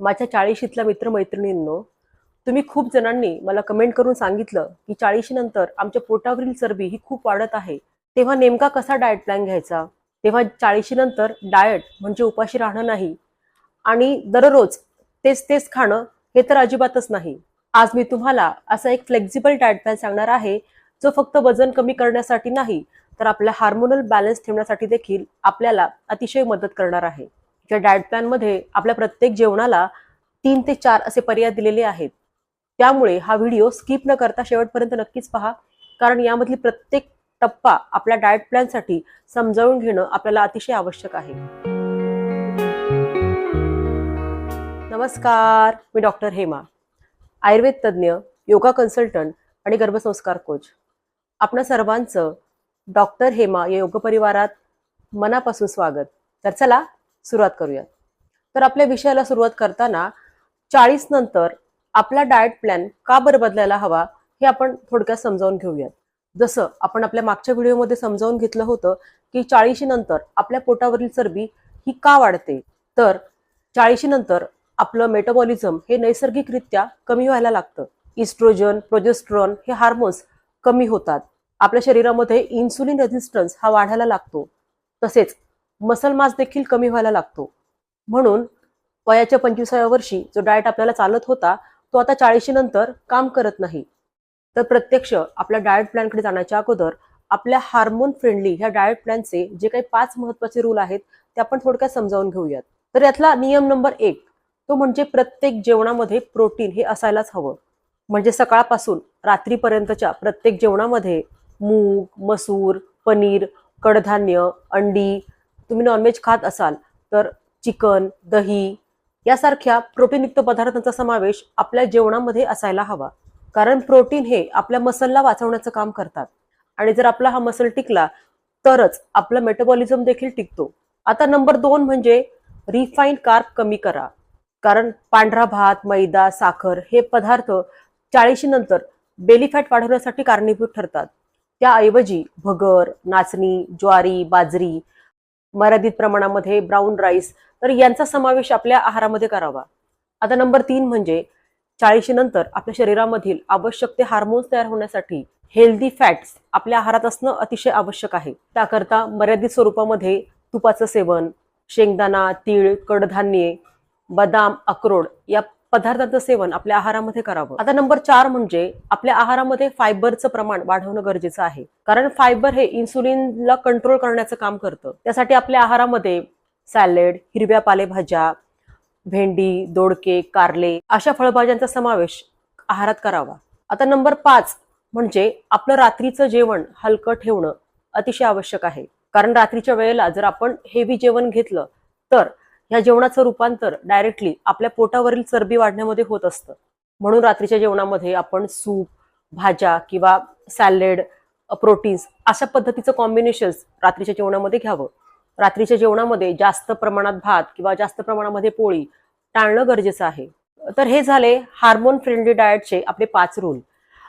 माझ्या चाळीशीतल्या मित्रमैत्रिणींनो तुम्ही खूप जणांनी मला कमेंट करून सांगितलं की चाळीशीनंतर आमच्या पोटावरील चरबी ही खूप वाढत आहे. तेव्हा नेमका कसा डाएट प्लॅन घ्यायचा? तेव्हा चाळीशीनंतर डाएट म्हणजे उपाशी राहणं नाही. आणि दररोज तेच तेच खाणं हे तर अजिबातच नाही. आज मी तुम्हाला असा एक फ्लेक्झिबल डाएट प्लॅन सांगणार आहे जो फक्त वजन कमी करण्यासाठी नाही तर आपल्या हार्मोनल बॅलन्स ठेवण्यासाठी देखील आपल्याला अतिशय मदत करणार आहे. या डाएट प्लॅनमध्ये आपल्या प्रत्येक जेवणाला तीन ते चार असे पर्याय दिलेले आहेत. त्यामुळे हा व्हिडिओ स्किप न करता शेवटपर्यंत नक्कीच पहा. कारण यामधली प्रत्येक टप्पा आपल्या डाएट प्लॅनसाठी समजावून घेणं आपल्याला अतिशय आवश्यक आहे. नमस्कार मी डॉक्टर हेमा आयुर्वेद तज्ज्ञ योगा कन्सल्टंट आणि गर्भसंस्कार कोच. आपणा सर्वांचं डॉक्टर हेमा या योग परिवारात मनापासून स्वागत. तर चला सुरुवात करूयात. तर आपल्या विषयाला सुरुवात करताना चाळीस नंतर आपला डाएट प्लॅन का बरं बदलायला हवा हे आपण थोडक्यात समजावून घेऊयात. जसं आपण आपल्या मागच्या व्हिडिओमध्ये समजावून घेतलं होतं की चाळीशी नंतर आपल्या पोटावरील चरबी ही का वाढते? तर चाळीशी नंतर आपलं मेटाबॉलिझम हे नैसर्गिकरित्या कमी व्हायला लागतं. इस्ट्रोजन प्रोजेस्ट्रॉन हे हार्मोन्स कमी होतात. आपल्या शरीरामध्ये इन्सुलिन रेझिस्टन्स हा वाढायला लागतो. तसेच मसल मास देखील कमी व्हायला लागतो. म्हणून वयाच्या पंचवीसाव्या वर्षी जो डाएट आपल्याला चालत होता तो आता चाळीशी नंतर काम करत नाही. तर प्रत्यक्ष आपल्या डाएट प्लॅनकडे जाण्याच्या अगोदर आपल्या हार्मोन फ्रेंडली ह्या डाएट प्लॅनचे जे काही पाच महत्त्वाचे रूल आहेत ते आपण थोडक्यात समजावून घेऊयात. तर यातला नियम नंबर एक तो म्हणजे प्रत्येक जेवणामध्ये प्रोटीन हे असायलाच हवं. म्हणजे सकाळपासून रात्रीपर्यंतच्या प्रत्येक जेवणामध्ये मूग मसूर पनीर कडधान्य अंडी तुम्ही नॉनव्हेज खात असाल तर चिकन दही यासारख्या प्रोटीनयुक्त पदार्थांचा समावेश आपल्या जेवणामध्ये असायला हवा. कारण प्रोटीन हे आपल्या मसलला वाचवण्याचं काम करतात. आणि जर आपला हा मसल टिकला तरच आपला मेटाबॉलिझम देखील टिकतो. आता नंबर दोन म्हणजे रिफाईन कार्ब कमी करा. कारण पांढरा भात मैदा साखर हे पदार्थ चाळीशी नंतर बेली फॅट वाढवण्यासाठी कारणीभूत ठरतात. त्याऐवजी भगर नाचणी ज्वारी बाजरी मर्यादित प्रमाणामध्ये ब्राऊन राईस तर यांचा समावेश आपल्या आहारामध्ये करावा. आता नंबर तीन म्हणजे चाळीशी नंतर आपल्या शरीरामधील आवश्यक ते हार्मोन्स तयार होण्यासाठी हेल्दी फॅट्स आपल्या आहारात असणं अतिशय आवश्यक आहे. त्याकरता मर्यादित स्वरूपामध्ये तुपाचं सेवन शेंगदाणा तीळ कडधान्ये बदाम अक्रोड या पदार्थांचं सेवन आपल्या आहारामध्ये करावं. आता नंबर चार म्हणजे आपल्या आहारामध्ये फायबरचं प्रमाण वाढवणं गरजेचं आहे. कारण फायबर हे इन्सुलिनला कंट्रोल करण्याचं काम करतं. त्यासाठी आपल्या आहारामध्ये सॅलेड हिरव्या पालेभाज्या भेंडी दोडके कारले अशा फळभाज्यांचा समावेश आहारात करावा. आता नंबर पाच म्हणजे आपलं रात्रीचं जेवण हलकं ठेवणं अतिशय आवश्यक आहे. कारण रात्रीच्या वेळेला जर आपण हेवी जेवण घेतलं तर ह्या जेवणाचं रूपांतर डायरेक्टली आपल्या पोटावरील चरबी वाढण्यामध्ये होत असतं. म्हणून रात्रीच्या जेवणामध्ये आपण सूप भाज्या किंवा सॅलेड प्रोटीन्स अशा पद्धतीचं कॉम्बिनेशन रात्रीच्या जेवणामध्ये घ्यावं. रात्रीच्या जेवणामध्ये जास्त प्रमाणात भात किंवा जास्त प्रमाणामध्ये पोळी टाळणं गरजेचं आहे. तर हे झाले हार्मोन फ्रेंडली डाएटचे आपले पाच रूल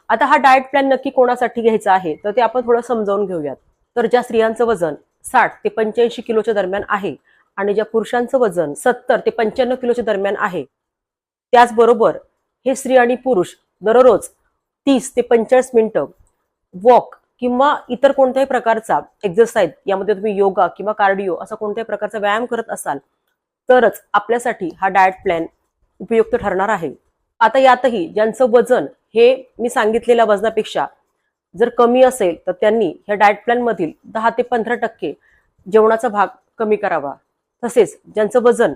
आता हा डाएट प्लॅन नक्की कोणासाठी घ्यायचा आहे? तर ते आपण थोडं समजावून घेऊयात. तर ज्या स्त्रियांचं वजन साठ ते पंच्याऐंशी किलोच्या दरम्यान आहे आणि ज्या पुरुषांचं वजन सत्तर ते पंच्याण्णव किलोच्या दरम्यान आहे त्याचबरोबर हे स्त्री आणि पुरुष दररोज तीस ते पंचेचाळीस मिनिटं वॉक किंवा इतर कोणत्याही प्रकारचा एक्झरसाइज यामध्ये तुम्ही योगा किंवा कार्डिओ असा कोणत्याही प्रकारचा व्यायाम करत असाल तरच आपल्यासाठी हा डाएट प्लॅन उपयुक्त ठरणार आहे. आता यातही ज्यांचं वजन हे मी सांगितलेल्या वजनापेक्षा जर कमी असेल तर त्यांनी ह्या डाएट प्लॅनमधील दहा ते पंधरा टक्के जेवणाचा भाग कमी करावा. तसेच ज्यांचं वजन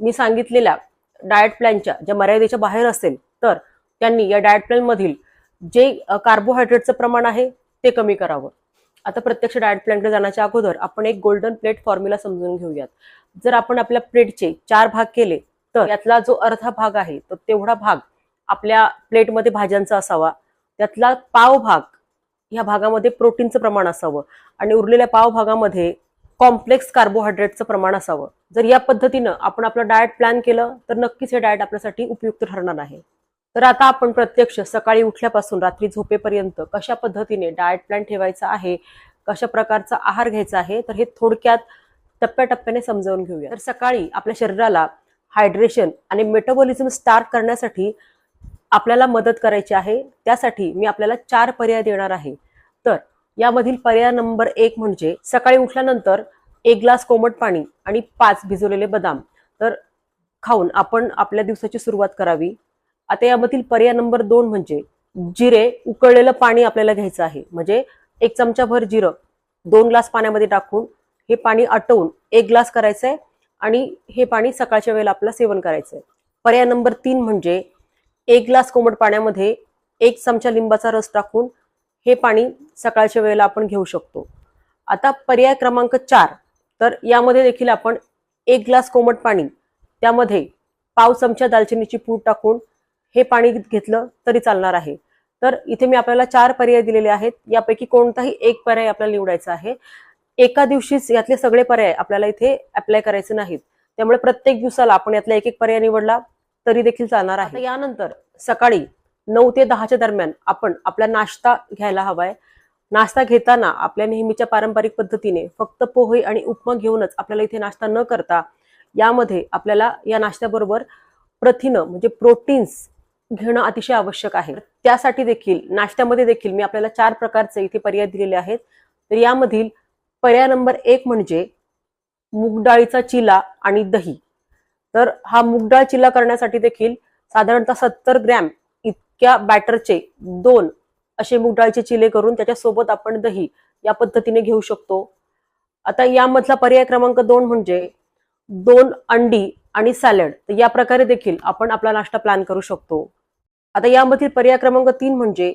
मी सांगितलेल्या डाएट प्लॅनच्या ज्या मर्यादेच्या बाहेर असेल तर त्यांनी या डाएट प्लॅनमधील जे कार्बोहायड्रेटचं प्रमाण आहे ते कमी करावं. आता प्रत्यक्ष डाएट प्लॅनकडे जाण्याच्या अगोदर आपण एक गोल्डन प्लेट फॉर्म्युला समजून घेऊयात. जर आपण आपल्या प्लेटचे चार भाग केले तर यातला जो अर्धा भाग आहे तर तेवढा भाग आपल्या प्लेटमध्ये भाज्यांचा असावा. त्यातला पाव भाग ह्या भागामध्ये प्रोटीनचं प्रमाण असावं. आणि उरलेल्या पाव भागामध्ये कॉम्प्लेक्स कार्बोहायड्रेटचं प्रमाण असावं. जर या पद्धतीनं आपण आपलं डाएट प्लॅन केलं तर नक्कीच हे डाएट आपल्यासाठी उपयुक्त ठरणार आहे. तर आता आपण प्रत्यक्ष सकाळी उठल्यापासून रात्री झोपेपर्यंत कशा पद्धतीने डाएट प्लॅन ठेवायचा आहे कशा प्रकारचा आहार घ्यायचा आहे तर हे थोडक्यात टप्प्याटप्प्याने समजावून घेऊया. तर सकाळी आपल्या शरीराला हायड्रेशन आणि मेटाबॉलिझम स्टार्ट करण्यासाठी आपल्याला मदत करायची आहे. त्यासाठी मी आपल्याला चार पर्याय देणार आहे. तर यामधील पर्याय नंबर एक म्हणजे सकाळी उठल्यानंतर एक ग्लास कोमट पाणी आणि पाच भिजवलेले बदाम. तर खाऊन आपण आपल्या दिवसाची सुरुवात करावी. आता यामधील पर्याय नंबर दोन म्हणजे जिरे उकळलेलं पाणी आपल्याला घ्यायचं आहे. म्हणजे एक चमचाभर जिरं दोन ग्लास पाण्यामध्ये टाकून हे पाणी आटवून एक ग्लास करायचंय आणि हे पाणी सकाळच्या वेळेला आपलं सेवन करायचंय. पर्याय नंबर तीन म्हणजे एक ग्लास कोमट पाण्यामध्ये एक चमचा लिंबाचा रस टाकून हे पाणी सकाळच्या वेळेला आपण घेऊ शकतो. आता पर्याय क्रमांक चार तर यामध्ये देखील आपण एक ग्लास कोमट पाणी त्यामध्ये पाव चमचा दालचिनीची पूड टाकून हे पाणी घेतलं तरी चालणार आहे. तर इथे मी आपल्याला चार पर्याय दिलेले आहेत. यापैकी कोणताही एक पर्याय आपल्याला निवडायचा आहे. एका दिवशीच यातले सगळे पर्याय आपल्याला इथे अप्लाय करायचे नाहीत. त्यामुळे प्रत्येक दिवसाला आपण यातला एक एक पर्याय निवडला तरी देखील चालणार आहे. यानंतर सकाळी नऊ ते दहाच्या दरम्यान आपण आपला नाश्ता घ्यायला हवाय. नाश्ता घेताना आपल्या नेहमीच्या पारंपरिक पद्धतीने फक्त पोहे आणि उपमा घेऊनच आपल्याला इथे नाश्ता न करता यामध्ये आपल्याला या नाश्त्याबरोबर प्रथिनं म्हणजे प्रोटीन्स घेणं अतिशय आवश्यक आहे. त्यासाठी देखील नाश्त्यामध्ये देखील मी आपल्याला चार प्रकारचे इथे पर्याय दिलेले आहेत. तर यामधील पर्याय नंबर एक म्हणजे मुगडाळीचा चिला आणि दही. तर हा मुगडाळ चिला करण्यासाठी देखील साधारणतः सत्तर ग्रॅम किंवा बॅटरचे दोन असे मुगडाळचे चिले करून त्याच्यासोबत आपण दही या पद्धतीने घेऊ शकतो. आता यामधला पर्याय क्रमांक दोन म्हणजे दोन अंडी आणि सॅलड. तर या प्रकारे देखील आपण आपला नाश्ता प्लॅन करू शकतो. आता यामधील पर्याय क्रमांक तीन म्हणजे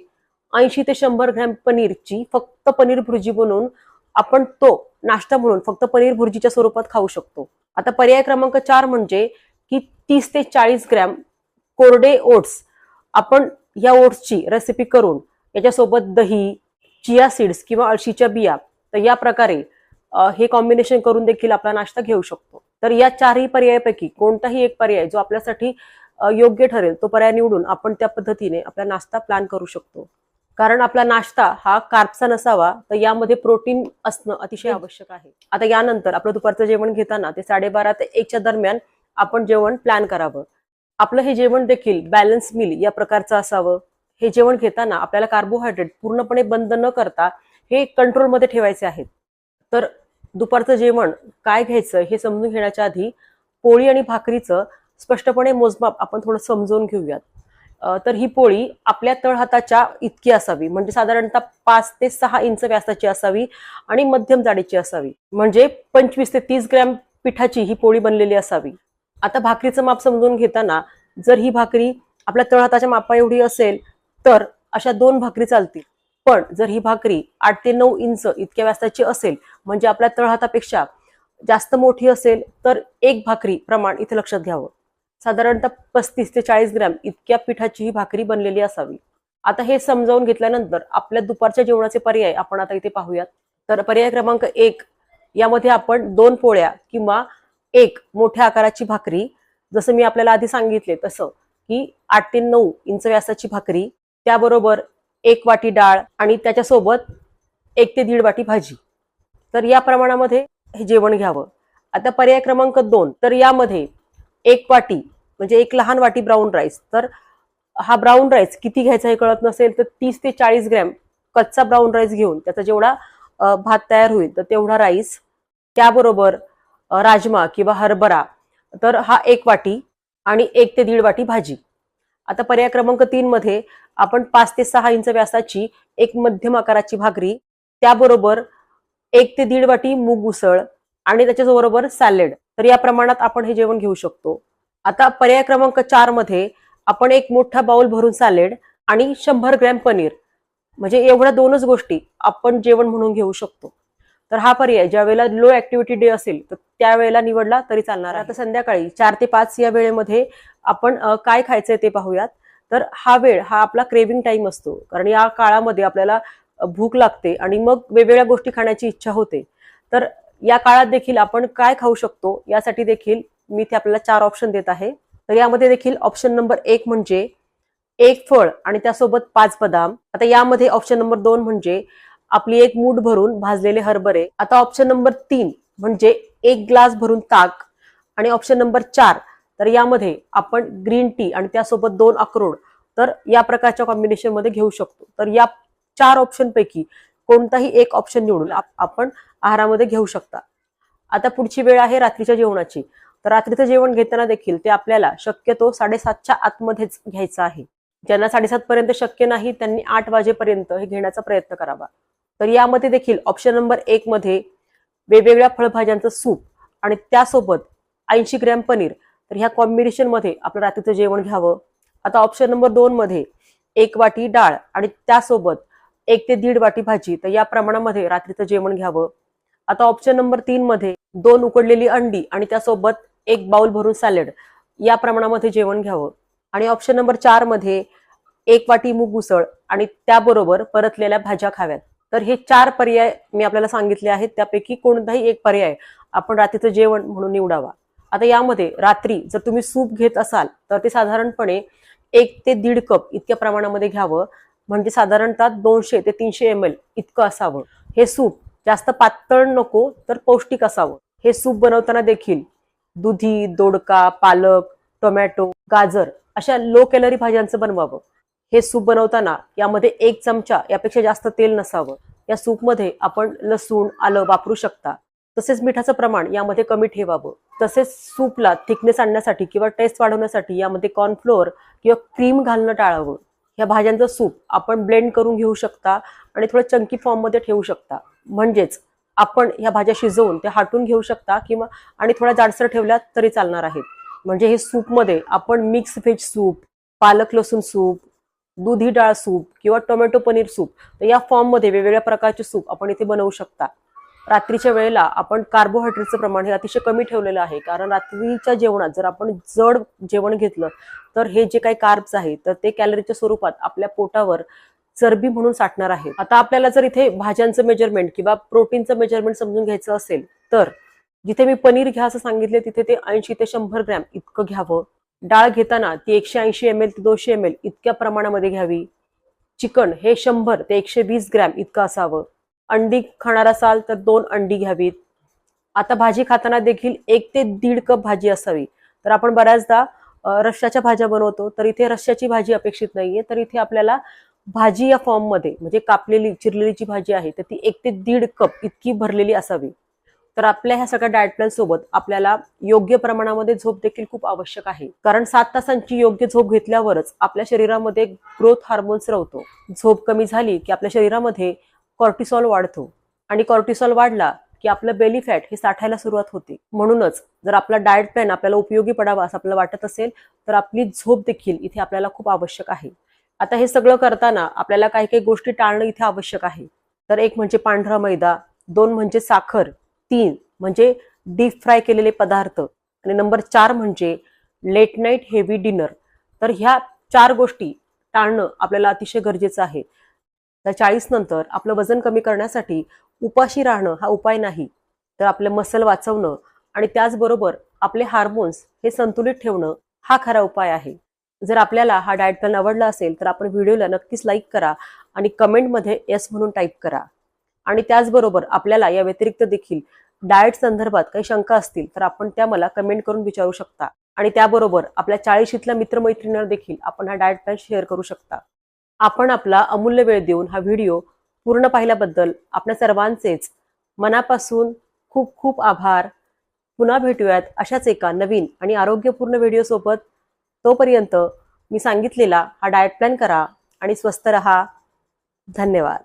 ऐंशी ते शंभर ग्रॅम पनीरची फक्त पनीर भुर्जी बनवून आपण तो नाश्ता म्हणून फक्त पनीर भुर्जीच्या स्वरूपात खाऊ शकतो. आता पर्याय क्रमांक चार म्हणजे की तीस ते चाळीस ग्रॅम कोरडे ओट्स आपण या ओट्सची रेसिपी करून याच्यासोबत दही चिया सीड्स किंवा अळशीच्या बिया तर या प्रकारे हे कॉम्बिनेशन करून देखील आपला नाश्ता घेऊ शकतो. तर या चारही पर्यायापैकी कोणताही एक पर्याय जो आपल्यासाठी योग्य ठरेल तो पर्याय निवडून आपण त्या पद्धतीने आपला नाश्ता प्लॅन करू शकतो. कारण आपला नाश्ता हा कार्बचा नसावा तर यामध्ये प्रोटीन असणं अतिशय आवश्यक आहे. आता यानंतर आपलं दुपारचं जेवण घेताना ते साडेबारा ते एकच्या दरम्यान आपण जेवण प्लॅन करावं. आपलं हे जेवण देखील बॅलन्स मिल या प्रकारचं असावं. हे जेवण घेताना आपल्याला कार्बोहायड्रेट पूर्णपणे बंद न करता हे कंट्रोलमध्ये ठेवायचे आहेत. तर दुपारचं जेवण काय घ्यायचं हे समजून घेण्याच्या आधी पोळी आणि भाकरीचं स्पष्टपणे मोजमाप आपण थोडं समजून घेऊयात. तर ही पोळी आपल्या तळहाताच्या इतकी असावी. म्हणजे साधारणतः पाच ते सहा इंच व्यासाची असावी आणि मध्यम जाडीची असावी. म्हणजे पंचवीस ते तीस ग्रॅम पिठाची ही पोळी बनलेली असावी. आता भाकरीचं माप समजून घेताना जर ही भाकरी आपल्या तळहाताच्या मापा एवढी असेल तर अशा दोन भाकरी चालतील. पण जर ही भाकरी आठ ते नऊ इंच इतक्या व्यासाची असेल म्हणजे आपल्या तळहातापेक्षा जास्त मोठी असेल तर एक भाकरी प्रमाण इथे लक्षात घ्यावं. साधारणतः पस्तीस ते चाळीस ग्रॅम इतक्या पिठाची ही भाकरी बनलेली असावी. आता हे समजावून घेतल्यानंतर आपल्या दुपारच्या जेवणाचे पर्याय आपण आता इथे पाहूयात. तर पर्याय क्रमांक एक यामध्ये आपण दोन पोळ्या किंवा एक मोठ्या आकाराची भाकरी. जसं मी आपल्याला आधी सांगितले तसं की आठ ते नऊ इंच व्यासाची भाकरी त्याबरोबर एक वाटी डाळ आणि त्याच्यासोबत एक ते दीड वाटी भाजी. तर या प्रमाणामध्ये हे जेवण घ्यावं. आता पर्याय क्रमांक दोन. तर यामध्ये एक वाटी म्हणजे एक लहान वाटी ब्राऊन राईस. तर हा ब्राऊन राईस किती घ्यायचा हे कळत नसेल तर तीस ते चाळीस ग्रॅम कच्चा ब्राऊन राईस घेऊन त्याचा जेवढा भात तयार होईल तर तेवढा राईस त्याबरोबर राजमा किंवा हरभरा तर हा एक वाटी आणि एक ते दीड वाटी भाजी. आता पर्याय क्रमांक तीन मध्ये आपण पाच ते सहा इंच व्यासाची एक मध्यम आकाराची भाकरी त्याबरोबर एक ते दीड वाटी मूग उसळ आणि त्याच्याबरोबर सॅलेड तर या प्रमाणात आपण हे जेवण घेऊ शकतो. आता पर्याय क्रमांक चारमध्ये आपण एक मोठा बाउल भरून सॅलेड आणि शंभर ग्रॅम पनीर म्हणजे एवढ्या दोनच गोष्टी आपण जेवण म्हणून घेऊ शकतो. तर हा पर्याय ज्या वेळेला लो ऍक्टिव्हिटी डे असेल तर त्यावेळेला निवडला तरी चालणार आता संध्याकाळी चार ते पाच या वेळेमध्ये आपण काय खायचंय ते पाहूयात. तर हा वेळ हा आपला क्रेविंग टाइम असतो. कारण या काळामध्ये आपल्याला भूक लागते आणि मग वेगवेगळ्या गोष्टी खाण्याची इच्छा होते. तर या काळात देखील आपण काय खाऊ शकतो यासाठी देखील मी इथे आपल्याला चार ऑप्शन देत आहे. तर यामध्ये देखील ऑप्शन नंबर एक म्हणजे एक फळ आणि त्यासोबत पाच बदाम. आता यामध्ये ऑप्शन नंबर दोन म्हणजे आपली एक मूठ भरून भाजलेले हरभरे. आता ऑप्शन नंबर तीन म्हणजे एक ग्लास भरून ताक आणि ऑप्शन नंबर चार तर यामध्ये आपण ग्रीन टी आणि त्यासोबत दोन अक्रोड तर या प्रकारच्या कॉम्बिनेशनमध्ये घेऊ शकतो. तर या चार ऑप्शन पैकी कोणताही एक ऑप्शन निवडून आपण आहारामध्ये घेऊ शकता. आता पुढची वेळ आहे रात्रीच्या जेवणाची. तर रात्रीचं जेवण घेताना देखील ते आपल्याला शक्यतो साडेसातच्या आतमध्येच घ्यायचं आहे. ज्यांना साडेसात पर्यंत शक्य नाही त्यांनी आठ वाजेपर्यंत हे घेण्याचा प्रयत्न करावा. तर यामध्ये देखील ऑप्शन नंबर एक मध्ये वेगवेगळ्या फळभाज्यांचं सूप आणि त्यासोबत ऐंशी ग्रॅम पनीर. तर ह्या कॉम्बिनेशनमध्ये आपलं रात्रीचं जेवण घ्यावं. आता ऑप्शन नंबर दोन मध्ये एक वाटी डाळ आणि त्यासोबत एक ते दीड वाटी भाजी. तर या प्रमाणामध्ये रात्रीचं जेवण घ्यावं. आता ऑप्शन नंबर तीन मध्ये दोन उकडलेली अंडी आणि त्यासोबत एक बाउल भरून सॅलड या प्रमाणामध्ये जेवण घ्यावं. आणि ऑप्शन नंबर चारमध्ये एक वाटी मूग उसळ आणि त्याबरोबर परतलेल्या भाज्या खाव्यात. तर हे चार पर्याय मी आपल्याला सांगितले आहेत. त्यापैकी कोणताही एक पर्याय आपण रात्रीचं जेवण म्हणून निवडावा. आता यामध्ये रात्री जर तुम्ही सूप घेत असाल तर ते साधारणपणे एक ते दीड कप इतक्या प्रमाणामध्ये घ्यावं. म्हणजे साधारणतः दोनशे ते तीनशे एम एल इतकं असावं. हे सूप जास्त पातळ नको तर पौष्टिक असावं. हे सूप बनवताना देखील दुधी दोडका पालक टोमॅटो गाजर अशा लो कॅलरी भाज्यांचं बनवावं. हे सूप बनवताना यामध्ये एक चमचा यापेक्षा जास्त तेल नसावं. या सूपमध्ये आपण लसूण आलं वापरू शकता. तसेच मिठाचं प्रमाण यामध्ये कमी ठेवावं. तसेच सूपला थिकनेस आणण्यासाठी किंवा टेस्ट वाढवण्यासाठी यामध्ये कॉर्नफ्लोअर किंवा क्रीम घालणं टाळावं. या भाज्यांचं सूप आपण ब्लेंड करून घेऊ शकता आणि थोडं चंकी फॉर्ममध्ये ठेवू शकता. म्हणजेच आपण ह्या भाज्या शिजवून त्या हाटून घेऊ शकता किंवा आणि थोडा जाडसर ठेवल्या तरी चालणार आहेत. म्हणजे हे सूपमध्ये आपण मिक्स व्हेज सूप पालक लसूण सूप दुधी डाळ सूप किंवा टोमॅटो पनीर सूप तर या फॉर्ममध्ये वेगवेगळ्या प्रकारचे सूप आपण इथे बनवू शकता. रात्रीच्या वेळेला आपण कार्बोहायड्रेटचं प्रमाण हे अतिशय कमी ठेवलेलं आहे कारण रात्रीच्या जेवणात जर आपण जड जेवण घेतलं तर हे जे काही कार्ब्स आहे तर ते कॅलरीच्या स्वरूपात आपल्या पोटावर चरबी म्हणून साठणार आहे. आता आपल्याला जर इथे भाज्यांचं मेजरमेंट किंवा प्रोटीनचं मेजरमेंट समजून घ्यायचं असेल तर जिथे मी पनीर घ्या असं सांगितले तिथे ते ऐंशी ते शंभर ग्रॅम इतकं घ्यावं. डाळ घेताना ती एकशे ऐंशी एम एल ते दोनशे एम एल इतक्या प्रमाणामध्ये घ्यावी. चिकन हे शंभर ते एकशे वीस ग्रॅम इतकं असावं. अंडी खाणार असाल तर दोन अंडी घ्यावीत. आता भाजी खाताना देखील एक ते दीड कप भाजी असावी. तर आपण बऱ्याचदा रश्याच्या रश्श्याच्या भाज्या बनवतो तर इथे रश्श्याची भाजी अपेक्षित नाहीये. तर इथे आपल्याला भाजी या फॉर्ममध्ये म्हणजे कापलेली चिरलेली जी भाजी आहे तर ती एक ते दीड कप इतकी भरलेली असावी. तर आपल्या ह्या सगळ्या डाएट प्लॅन सोबत आपल्याला योग्य प्रमाणामध्ये झोप देखील खूप आवश्यक आहे. कारण सात तासांची योग्य झोप घेतल्यावरच आपल्या शरीरामध्ये ग्रोथ हार्मोन्स रवतो. झोप कमी झाली की आपल्या शरीरामध्ये कॉर्टिसॉल वाढतो. आणि कॉर्टिसॉल वाढला की आपलं बेली फॅट हे साठायला सुरुवात होते. म्हणूनच जर आपला डाएट प्लॅन आपल्याला उपयोगी पडावा असं आपल्याला वाटत असेल तर आपली झोप देखील इथे आपल्याला खूप आवश्यक आहे. आता हे सगळं करताना आपल्याला काही काही गोष्टी टाळणं इथे आवश्यक आहे. तर एक म्हणजे पांढरा मैदा दोन म्हणजे साखर तीन म्हणजे डीप फ्राय केलेले पदार्थ. आणि नंबर चार म्हणजे लेट नाईट हेवी डिनर तर ह्या चार गोष्टी टाळणं आपल्याला अतिशय गरजेचं आहे. तर चाळीस नंतर आपलं वजन कमी करण्यासाठी उपाशी राहणं हा उपाय नाही. तर आपलं मसल वाचवणं आणि त्याचबरोबर आपले हार्मोन्स हे संतुलित ठेवणं हा खरा उपाय आहे. जर आपल्याला हा डाएट प्लॅन आवडला असेल तर आपण व्हिडिओला नक्कीच लाईक करा आणि कमेंटमध्ये येस म्हणून टाईप करा. आणि त्याचबरोबर आपल्याला या व्यतिरिक्त देखील डाएट संदर्भात काही शंका असतील तर आपण त्या मला कमेंट करून विचारू शकता. आणि त्याबरोबर आपल्या चाळीशीतल्या मित्रमैत्रिणींना देखील आपण हा डाएट प्लॅन शेअर करू शकता. आपण आपला अमूल्य वेळ देऊन हा व्हिडिओ पूर्ण पाहिल्याबद्दल आपल्या सर्वांचेच मनापासून खूप खूप आभार. पुन्हा भेटूयात अशाच एका नवीन आणि आरोग्यपूर्ण व्हिडिओसोबत तोपर्यंत मी सांगितलेला हा डाएट प्लॅन करा आणि स्वस्थ रहा. धन्यवाद.